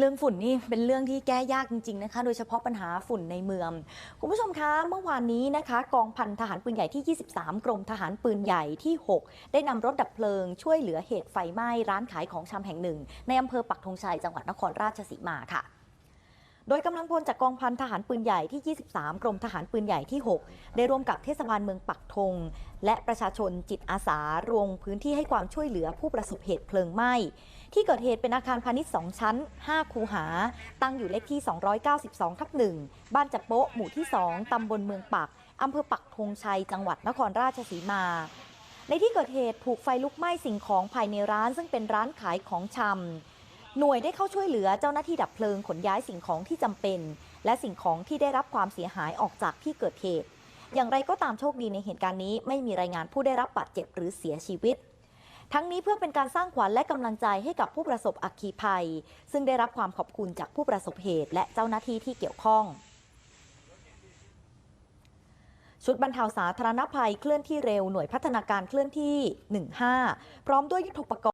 เรื่องฝุ่นนี่เป็นเรื่องที่แก้ยากจริงๆนะคะ โดยเฉพาะปัญหาฝุ่นในเมือง คุณผู้ชมคะเมื่อวานนี้นะคะ กองพันทหารปืนใหญ่ที่ 23 กรมทหารปืนใหญ่ที่ 6 ได้นำรถดับเพลิง ช่วยเหลือเหตุไฟไหม้ร้านขายของชำแห่งหนึ่ง ในอำเภอปักธงชัยจังหวัดนครราชสีมาค่ะ โดยกำลังพลจากกองพันทหารปืนใหญ่ที่ 23 กรมทหารปืนใหญ่ที่ 6 ได้ร่วมกับเทศบาลเมืองปักธง และประชาชนจิตอาสาลงพื้นที่ให้ความช่วยเหลือผู้ประสบเหตุเพลิงไหม้ ที่เกิดเหตุเป็นอาคารพาณิชย์ 2 ชั้น 5 คูหา ตั้งอยู่เลขที่ 292 ทับ 1 บ้านจับโป๊ะหมู่ที่ 2 ตำบลเมืองปัก อำเภอปักธงชัย จังหวัดนครราชสีมาในที่เกิดเหตุถูกไฟลุกไหม้สิ่งของภายในร้าน ซึ่งเป็นร้านขายของชำ หน่วยได้เข้าช่วยเหลือเจ้าหน้าที่ดับเพลิงขนย้ายสิ่งของที่จำเป็น และสิ่งของที่ได้รับความเสียหายออกจากที่เกิดเหตุ อย่างไรก็ตามโชคดีในเหตุการณ์นี้ ไม่มีรายงานผู้ได้รับบาดเจ็บหรือเสียชีวิต ทั้งนี้เพื่อเป็นการสร้างขวัญและกำลังใจให้กับผู้ประสบอัคคีภัย ซึ่งได้รับความขอบคุณจากผู้ประสบเหตุ และเจ้าหน้าที่ที่เกี่ยวข้องชุดบรรเทาสาธารณภัยเคลื่อนที่เร็วหน่วยพัฒนาการเคลื่อนที่ 15 พร้อมด้วยยุทธปกรณ์